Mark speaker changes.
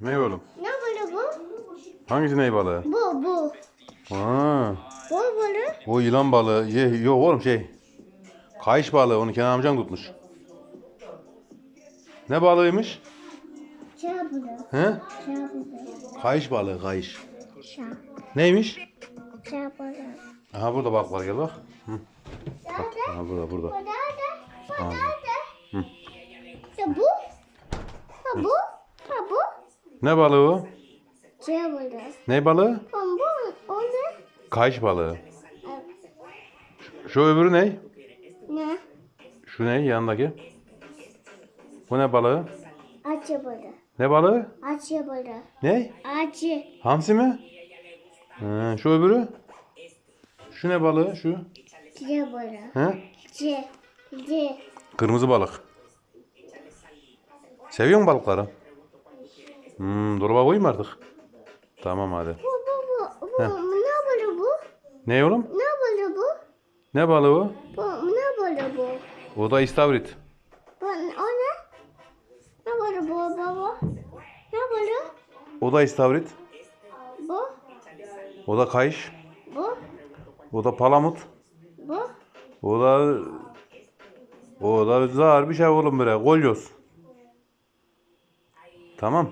Speaker 1: Ne oğlum?
Speaker 2: Ne balığı bu?
Speaker 1: Hangisi ney balığı?
Speaker 2: Bu bu.
Speaker 1: Ha,
Speaker 2: Bu balığı.
Speaker 1: o yılan balığı. Ye, yok oğlum şey. Kayış balığı onu Kenan amcan tutmuş. Ne balığıymış?
Speaker 2: Şey balığı.
Speaker 1: He?
Speaker 2: Şey balığı.
Speaker 1: Kayış balığı kayış.
Speaker 2: Şey.
Speaker 1: Neymiş?
Speaker 2: Şey balığı.
Speaker 1: Aha burada bak var gel bak. Hı.
Speaker 2: Nerede?
Speaker 1: Aha burada burada.
Speaker 2: Bu nerede? Bu
Speaker 1: Aldım.
Speaker 2: nerede?
Speaker 1: Hı.
Speaker 2: Ya bu? Ha bu? Bu?
Speaker 1: Ne balığı o?
Speaker 2: Şey balığı.
Speaker 1: Ne balığı?
Speaker 2: Bu? O ne?
Speaker 1: Kayış balığı.
Speaker 2: Evet.
Speaker 1: Şu öbürü ne?
Speaker 2: Ne?
Speaker 1: Şu ne yanındaki? Bu ne balığı?
Speaker 2: Acı balığı.
Speaker 1: Ne balığı?
Speaker 2: Acı balığı.
Speaker 1: Ne?
Speaker 2: Acı.
Speaker 1: Hamsi mi? Ha, şu öbürü? Şu ne balığı? Şu?
Speaker 2: Şey balığı.
Speaker 1: He?
Speaker 2: Şey. Şey.
Speaker 1: Kırmızı balık. Seviyor musun balıkları? Hmm, dolaba koyayım mı artık? Tamam hadi.
Speaker 2: Bu bu bu. Bu ne balığı bu?
Speaker 1: Ne oğlum?
Speaker 2: Ne balığı bu?
Speaker 1: Ne balığı o?
Speaker 2: Bu ne balığı bu?
Speaker 1: O da istavrit.
Speaker 2: Bu o ne? Ne balığı bu baba? Ne balığı?
Speaker 1: O da istavrit.
Speaker 2: Bu?
Speaker 1: O da kayış.
Speaker 2: Bu?
Speaker 1: O da palamut.
Speaker 2: Bu?
Speaker 1: O da... O da zar bir şey oğlum böyle. Kolyoz. Tamam.